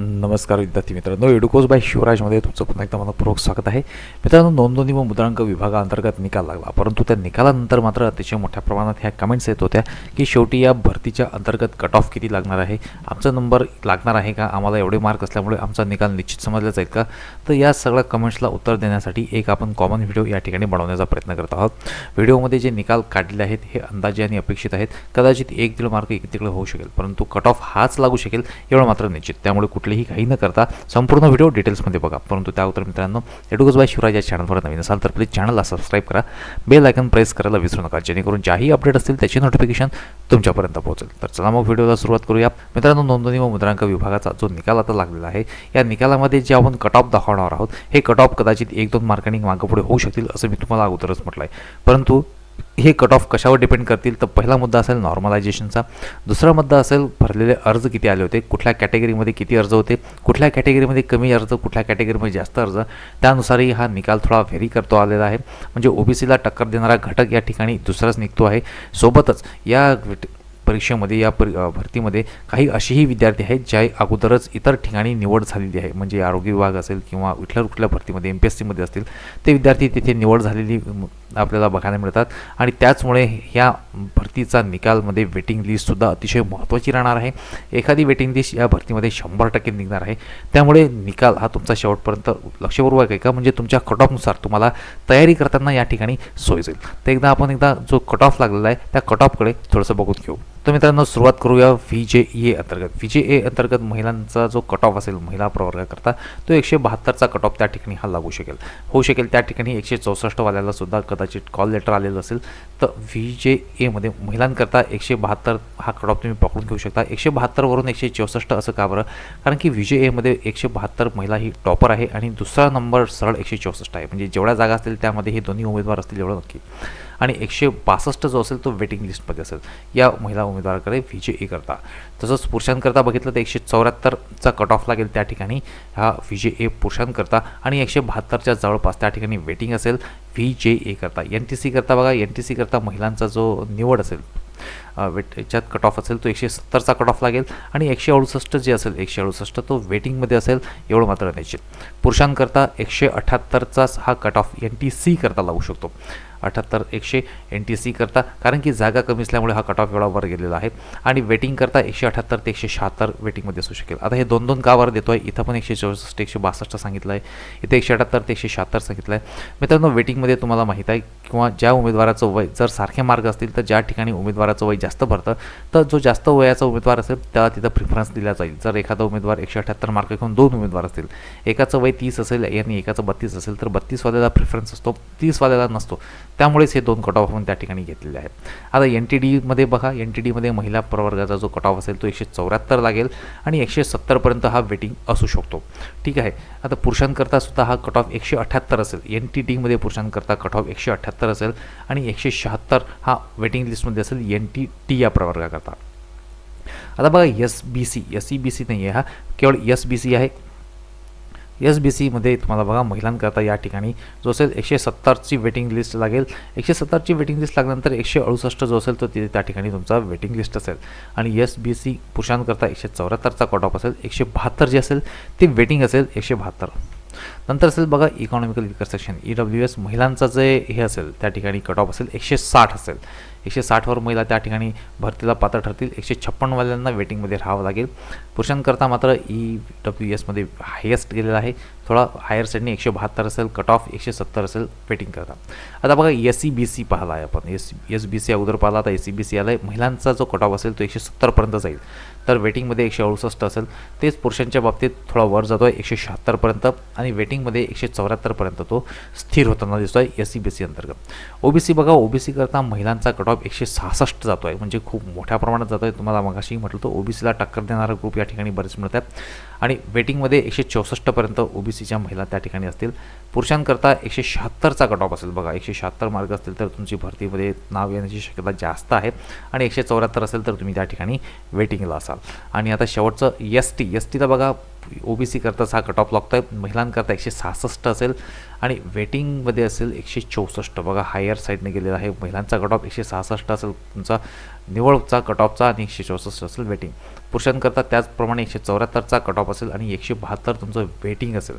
नमस्कार विद्यार्थी मित्रांनो एडुकोज बाय शिवराजमध्ये तुमचं पुन्हा एकदा मनपूर्वक स्वागत आहे. मित्रांनो नोंदणी व मुद्रांक विभागाअंतर्गत निकाल लागला परंतु त्या निकालानंतर मात्र अतिशय मोठ्या प्रमाणात ह्या कमेंट्स येत होत्या की शेवटी या भरतीच्या अंतर्गत कट ऑफ किती लागणार आहे आमचा नंबर लागणार आहे का आम्हाला एवढे मार्क असल्यामुळे आमचा निकाल निश्चित समजला जाईल का? तर या सगळ्या कमेंट्सला उत्तर देण्यासाठी एक आपण कॉमन व्हिडिओ या ठिकाणी बनवण्याचा प्रयत्न करत आहोत. व्हिडिओमध्ये जे निकाल काढलेले आहेत हे अंदाजे आणि अपेक्षित आहेत. कदाचित एक दीड मार्क इकडे तिकडे होऊ शकेल परंतु कट ऑफ हाच लागू शकेल एवढं मात्र निश्चित. त्यामुळे कुठलेही काही न करता संपूर्ण व्हिडिओ डिटेल्समध्ये बघा. परंतु त्या अगोदर मित्रांनो एडुगज बाय शिवराज या चॅनलवर नवीन असाल तर प्लीज चॅनलला सबस्क्राईब करा. बेल आयकन प्रेस करायला विसरू नका. जेणेकरून ज्याही अपडेट असतील त्याची नोटिफिकेशन तुमच्यापर्यंत पोहोचेल. तर चला मग व्हिडिओला सुरुवात करूया. मित्रांनो नोंदणी व मुद्रांक विभागाचा जो निकाल आता लागलेला आहे या निकालामध्ये जे आपण कट ऑफ दाखवणार आहोत हे कट ऑफ कदाचित एक दोन मार्कांनी मागपुढे होऊ शकतील असं मी तुम्हाला अगोदरच म्हटलं आहे परंतु हे कट ऑफ कशावर डिपेंड करतील? तर पहिला मुद्दा असेल नॉर्मलायझेशनचा दुसरा मुद्दा असेल भरलेले अर्ज किती आले होते? कुठल्या कॅटेगरीमध्ये किती अर्ज होते? कुठल्या कॅटेगरीमध्ये कमी अर्ज कुठल्या कॅटेगरीमध्ये जास्त अर्ज? त्यानुसारही हा निकाल थोडा व्हेरी करतो आलेला आहे. म्हणजे ओबीसीला टक्कर देणारा घटक या ठिकाणी दुसराच निघतो आहे. सोबतच या परीक्षेमध्ये या परी भरतीमध्ये काही असेही विद्यार्थी आहेत ज्या अगोदरच इतर ठिकाणी निवड झालेली आहे. म्हणजे आरोग्य विभाग असेल किंवा कुठल्या कुठल्या भरतीमध्ये एम पी एस सीमध्ये असतील ते विद्यार्थी तिथे निवड झालेली आपल्याला बघायला मिळतात. आणि त्याचमुळे ह्या भरतीचा निकालमध्ये वेटिंग लिस्टसुद्धा अतिशय महत्त्वाची राहणार आहे. एखादी वेटिंग लिस्ट या भरतीमध्ये शंभर टक्के निघणार आहे. त्यामुळे निकाल हा तुमचा शेवटपर्यंत लक्षपूर्वक आहे का म्हणजे तुमच्या कट ऑफनुसार तुम्हाला तयारी करताना या ठिकाणी सोय जाईल तर एकदा आपण एकदा जो कट ऑफ लागलेला आहे त्या कट ऑफकडे थोडंसं बघून घेऊ. तर मित्रांनो सुरुवात करूया व्ही जे ए अंतर्गत. व्ही जे ए अंतर्गत महिलांचा जो कट ऑफ असेल महिला प्रवर्गाकरता तो एकशे बहात्तरचा कट ऑफ त्या ठिकाणी हा लागू शकेल. होऊ शकेल त्या ठिकाणी एकशे चौसष्टवाल्याला सुद्धा कदाचित कॉल लेटर आलेलं असेल तर व्ही जे एमध्ये महिलांकरता एकशे बहात्तर हा कट ऑफ तुम्ही पकडून घेऊ शकता. एकशे बहात्तरवरून एकशे चौसष्ट असं का बरं? कारण की व्ही जे एमध्ये एकशे बहात्तर महिला ही टॉपर आहे आणि दुसरा नंबर सरळ एकशे चौसष्ट आहे. म्हणजे जेवढ्या जागा असतील त्यामध्ये हे दोन्ही उमेदवार असतील एवढं नक्की. आणि एकशे बासष्ट जो असेल तो वेटिंग लिस्टमध्ये असेल. या महिला उमेदवाराकडे व्ही जे ए करता. तसंच पुरुषांकरता बघितलं तर एकशे चौऱ्याहत्तरचा कट ऑफ लागेल त्या ठिकाणी. हा व्ही जे ए पुरुषांकरता आणि एकशे बहात्तरच्या जवळपास त्या ठिकाणी वेटिंग असेल. व्ही जे ए करता. एन टी सी करता बघा. एन टी सी करता महिलांचा जो निवड असेल वेट याच्यात कट ऑफ असेल तो एकशे सत्तरचा कट ऑफ लागेल आणि एकशे अडुसष्ट जे असेल एकशे अडुसष्ट तो वेटिंगमध्ये असेल एवढं मात्र निश्चित. पुरुषांकरता एकशे अठ्ठ्याहत्तरचाच हा cut off N T C करता लागू शकतो. अठ्ठ्याहत्तर एकशे एन टी सी करता कारण की जागा कमी असल्यामुळे हा कट ऑफ एवढा वर गेलेला आहे. आणि वेटिंग करता एकशे अठ्ठ्याहत्तर ते एकशे शहात्तर वेटिंगमध्ये असू शकेल. आता हे दोन दोन का वर देतो आहे इथं पण एकशे चौसष्ट एकशे बासष्ट सांगितलं आहे इथे एकशे अठ्ठ्याहत्तर ते एकशे शहात्तर सांगितलं आहे मित्रांनो वेटिंगमध्ये तुम्हाला माहीत आहे किंवा ज्या उमेदवाराचं वय जर सारखे मार्ग असतील तर ज्या ठिकाणी उमेदवाराचं वय जास्त जास्त भरतं. तर जो जास्त वयाचा उमेदवार असेल त्याला तिथं प्रिफरन्स दिला जाईल. जर एखादा उमेदवार एकशे अठ्ठ्याहत्तर मार्क घेऊन दोन उमेदवार असतील एकाचं वय तीस असेल आणि एकाचं बत्तीस असेल तर बत्तीसवाल्याला प्रिफरन्स असतो तीसवाल्याला नसतो. त्यामुळेच हे दोन कट ऑफ आपण त्या ठिकाणी घेतलेले आहेत. आता एन टी डीमध्ये बघा एन टी डीमध्ये महिला प्रवर्गाचा जो कट ऑफ असेल तो एकशे चौऱ्याहत्तर लागेल आणि एकशे सत्तरपर्यंत हा वेटिंग असू शकतो. ठीक आहे? आता पुरुषांकरता सुद्धा हा कट ऑफ एकशे अठ्ठ्याहत्तर असेल. एन टी डीमध्ये पुरुषांकरता कट ऑफ एकशे अठ्ठ्याहत्तर असेल आणि एकशे शहात्तर हा वेटिंग लिस्टमध्ये असेल एन टी टी या प्रवर्गाकरता आता बघा S B C S C B C नाही आहे हा केवळ एस बी सी आहे एस बी सीमध्ये तुम्हाला बघा महिलांकरता या ठिकाणी जो असेल एकशे सत्तरची वेटिंग लिस्ट लागेल एकशे सत्तरची वेटिंग लिस्ट लागल्यानंतर एकशे अडुसष्ट जो असेल तो तिथे त्या ठिकाणी तुमचा वेटिंग लिस्ट असेल आणि एस बी सी पुरुषांकरता एकशे चौऱ्याहत्तरचा कट ऑफ असेल एकशे बहात्तर जे असेल ते वेटिंग असेल एकशे बहात्तर नंतर असेल बघा economical weaker section E W S महिलांचं जे हे असेल त्या ठिकाणी कट ऑफ असेल एकशे साठ असेल एकशे साठवर महिला त्या ठिकाणी भरतीला पात्र ठरतील. एकशे छप्पनवाल्यांना वेटिंगमध्ये राहावं लागेल. पुरुषांकरता मात्र ई डब्ल्यू एसमध्ये हायेस्ट गेलेला आहे. थोडा हायर साईडने एकशे बहात्तर असेल कट ऑफ एकशे सत्तर असेल वेटिंग करता. आता बघा एस सी बी सी पाहिला आहे आपण. एस एस बी सी अगोदर पाहिला आता एस सी बी सी आला आहे महिलांचा जो कट ऑफ असेल तो एकशे सत्तरपर्यंत जाईल. तर वेटिंगमध्ये एकशे अडुसष्ट असेल. तेच पुरुषांच्या बाबतीत थोडा वर जातो आहे एकशे शहात्तरपर्यंत आणि वेटिंगमध्ये एकशे चौऱ्याहत्तरपर्यंत तो स्थिर होताना दिसतो आहे एस सी बी सी अंतर्गत. ओ बी सी बघा ओ बी सी करता महिलांचा कट ऑफ एकशे सहासष्ट जातो आहे म्हणजे खूप मोठ्या प्रमाणात जातो आहे तुम्हाला मगाशी म्हटलं तर ओ बी सीला टक्कर देणारा ग्रुप या ठिकाणी बरेच आहेत. आणि वेटिंगमध्ये एकशे चौसष्टपर्यंत ओ बी सीच्या महिला त्या ठिकाणी असतील. पुरुषांकरता एकशे शहात्तरचा कट ऑफ असेल बघा. एकशे शहात्तर मार्ग असतील तर तुमची भरतीमध्ये नाव येण्याची शक्यता जास्त आहे. आणि एकशे चौऱ्याहत्तर असेल तर तुम्ही त्या ठिकाणी वेटिंगला असाल. आणि आता शेवटचं एस टी एस टीला बघा ओ बी सी करताच हा कट ऑफ लागतो आहे महिलांकरता एकशे सहासष्ट असेल आणि वेटिंगमध्ये असेल एकशे चौसष्ट. बघा हायर साईडने गेलेला आहे. महिलांचा कट ऑफ एकशे सहासष्ट असेल. तुमचा निवडचा कट ऑफचा आणि एकशे चौसष्ट असेल वेटिंग. पुरुषांकरता त्याचप्रमाणे एकशे चौऱ्याहत्तरचा कट ऑफ असेल आणि एकशे बहात्तर तुमचं वेटिंग असेल.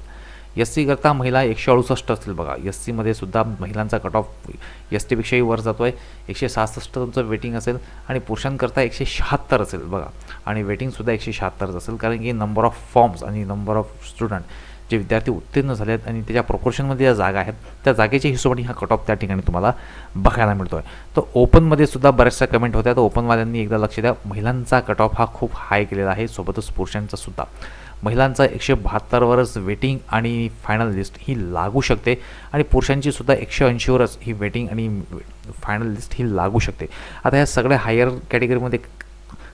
एस सीकरता महिला एकशे अडुसष्ट असतील बघा. एस सीमध्ये सुद्धा महिलांचा कट ऑफ एस टीपेक्षाही वर जातो आहे एकशे सहासष्ट तुमचं वेटिंग असेल आणि पुरुषांकरता एकशे शहात्तर असेल बघा. आणि वेटिंगसुद्धा एकशे शहात्तरच असेल कारण की नंबर ऑफ फॉर्म्स आणि नंबर ऑफ स्टुडंट जे विद्यार्थी उत्तीर्ण झाले आहेत आणि त्याच्या प्रोपोर्शनमध्ये ज्या जागा आहेत त्या जागेच्या हिशोबाने हा कट ऑफ त्या ठिकाणी तुम्हाला बघायला मिळतो आहे तर ओपनमध्ये सुद्धा बऱ्याचशा कमेंट होत्या. तर ओपनवाल्यांनी एकदा लक्ष द्या. महिलांचा कट ऑफ हा खूप हाय केलेला आहे. सोबतच पुरुषांचा सुद्धा. महिलांचा एकशे बहात्तरवरच वेटिंग आणि फायनल लिस्ट ही लागू शकते आणि पुरुषांची सुद्धा एकशे ऐंशीवरच ही वेटिंग आणि फायनल लिस्ट ही लागू शकते. आता या सगळ्या हायर कॅटेगरीमध्ये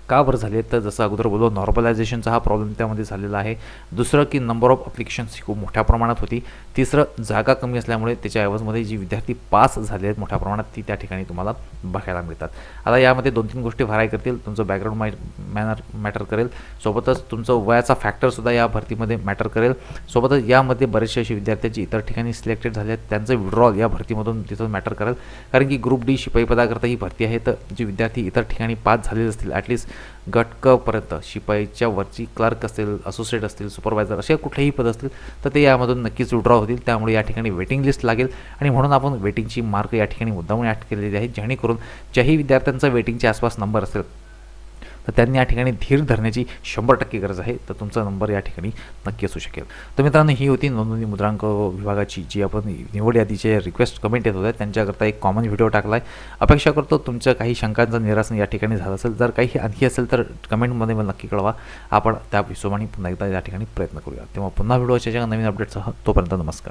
का बरं झाले? तर जसं अगोदर बोललो नॉर्मलायझेशनचा हा प्रॉब्लेम त्यामध्ये झालेला आहे. दुसरं की नंबर ऑफ अप्लिकेशन्स ही खूप मोठ्या प्रमाणात होती. तिसरं जागा कमी असल्यामुळे त्याच्या ऐवजमध्ये जी विद्यार्थी पास झाले आहेत मोठ्या प्रमाणात ती त्या ठिकाणी तुम्हाला बघायला मिळतात. आता यामध्ये दोन तीन गोष्टी भराय करतील. तुमचं बॅकग्राऊंड माय मॅनर मॅटर करेल. सोबतच तुमचं वयाचा फॅक्टरसुद्धा या भरतीमध्ये मॅटर करेल. सोबतच यामध्ये बरेचसे असे विद्यार्थ्यांची इतर ठिकाणी सिलेक्टेड झाले आहेत. त्यांचं विड्रॉल या भरतीमधून तिथं मॅटर करेल. कारण की ग्रुप डी शिपाई पदाकरता ही भरती आहे. तर जे विद्यार्थी इतर ठिकाणी पास झालेले असतील ॲटलिस्ट गटकपर्यंत शिपाईच्या वरची क्लार्क असतील असोसिएट असतील सुपरवायझर असे कुठलेही पद असतील तर ते यामधून नक्कीच विड्रॉ होतील. त्यामुळे या ठिकाणी वेटिंग लिस्ट लागेल. आणि म्हणून आपण वेटिंगची मार्क या ठिकाणी मुद्दामून ॲड केलेली आहे जेणेकरून ज्याही विद्यार्थ्यांचा वेटिंगच्या आसपास नंबर असेल तर त्यांनी या ठिकाणी धीर धरण्याची शंभर टक्के गरज आहे. तर तुमचा नंबर या ठिकाणी नक्की असू शकेल. तर मित्रांनो ही होती नोंदणी मुद्रांक विभागाची जी आपण निवड यादीचे रिक्वेस्ट कमेंट येत होत्या त्यांच्याकरता एक कॉमन व्हिडिओ टाकला आहे अपेक्षा करतो तुमच्या काही शंकांचं निरासन या ठिकाणी झालं असेल. जर काही आणखी असेल तर कमेंटमध्ये मला नक्की कळवा. आपण त्या हिशोबाने पुन्हा एकदा या ठिकाणी प्रयत्न करूया. तेव्हा पुन्हा व्हिडिओच्या नवीन अपडेटसह तोपर्यंत नमस्कार.